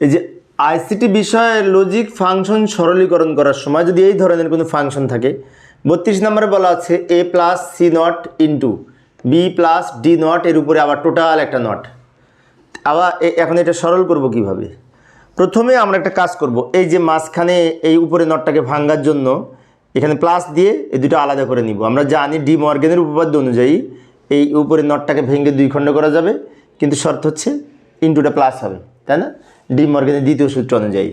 এই যে আইসিটি বিষয়ে লজিক ফাংশন সরলীকরণ করার সময় যদি এই ধরনের কোনো ফাংশন থাকে, বত্রিশ নম্বরে বলা আছে A plus C not into B plus D not এর উপরে আবার টোটাল একটা নট আবার এখন এটা সরল করব কীভাবে? প্রথমে আমরা একটা কাজ করব, এই যে মাঝখানে এই উপরে নটটাকে ভাঙ্গার জন্য এখানে প্লাস দিয়ে এই দুটো আলাদা করে নিব। আমরা জানি ডি মর্গেনের উপপাদ্য অনুযায়ী এই উপরে নটটাকে ভেঙে দুই খণ্ড করা যাবে, কিন্তু শর্ত হচ্ছে ইন্টুটা প্লাস হবে, তাই না? ডি মর্গেনের দ্বিতীয় সূত্র অনুযায়ী।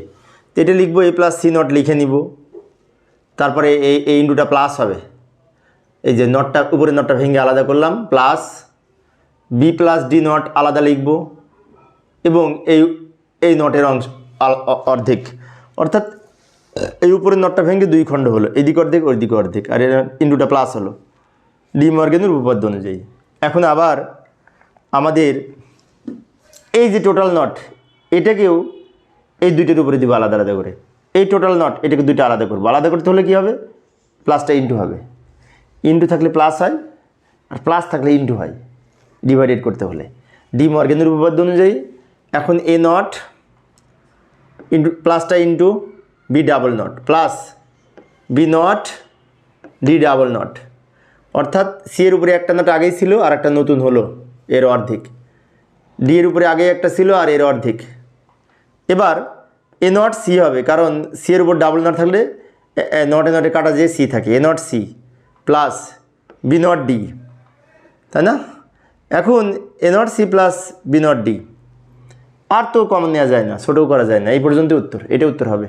তো এটা লিখব, এ প্লাস সি নট লিখে নিব। তারপরে এই এই ইন্টুটা প্লাস হবে। এই যে নটটা উপরে নটটা ভেঙে আলাদা করলাম plus B plus D not আলাদা লিখব। এবং এই এই নটের অংশ অর্ধেক। অর্থাৎ এই উপরের নটটা ভেঙে দুই খণ্ড হলো, এদিক অর্ধেক ওই দিকে অর্ধেক। আর এর ইন্টুটা প্লাস হলো। ডি মর্গেনের উপপাদ্য অনুযায়ী। এখন আবার আমাদের এই যে টোটাল নট এটাকেও এই দুইটার উপরে দিব আলাদা আলাদা করে। এই টোটাল নট এটাকে দুইটা আলাদা করব। আলাদা করতে হলে কী হবে? প্লাসটা ইন্টু হবে। ইন্টু থাকলে প্লাস হয়, আর প্লাস থাকলে ইন্টু হয় ডিভাইডেড করতে হলে। ডি মর্গেনের উপপাদ্য অনুযায়ী, এখন এ নট ইন্টু প্লাসটা into B double not plus B not D double not অর্থাৎ সি এর উপরে একটা নট আগেই ছিল, আর একটা নতুন হলো, এর অর্ধেক। ডি এর উপরে আগে একটা ছিল, আর এর অর্ধেক। এবার এ নট সি হবে, কারণ সি এর উপর ডাবল নট থাকলে নট এ নটে কাটা যে সি থাকে A not C plus B not D তাই না? এখন A not C plus B not D আর তো কমন নেওয়া যায় না, ছোটও করা যায় না, এই পর্যন্ত উত্তর এটা উত্তর হবে।